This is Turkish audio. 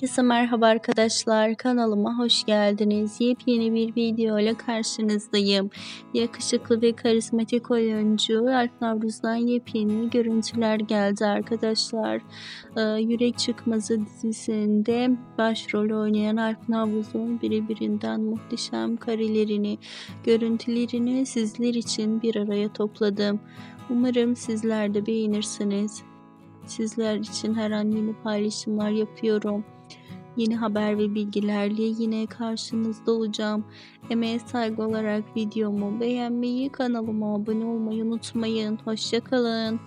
Herkese merhaba arkadaşlar. Kanalıma hoş geldiniz. Yepyeni bir video ile karşınızdayım. Yakışıklı ve karizmatik oyuncu Alp Navruz'dan yepyeni görüntüler geldi arkadaşlar. Ee, Yürek Çıkmazı dizisinde başrol oynayan Alp Navruz'un birbirinden muhteşem karelerini, görüntülerini sizler için bir araya topladım. Umarım sizler de beğenirsiniz. Sizler için her an yeni paylaşımlar yapıyorum. Yeni haber ve bilgilerle yine karşınızda olacağım. Emeğe saygı olarak videomu beğenmeyi, kanalıma abone olmayı unutmayın. Hoşçakalın.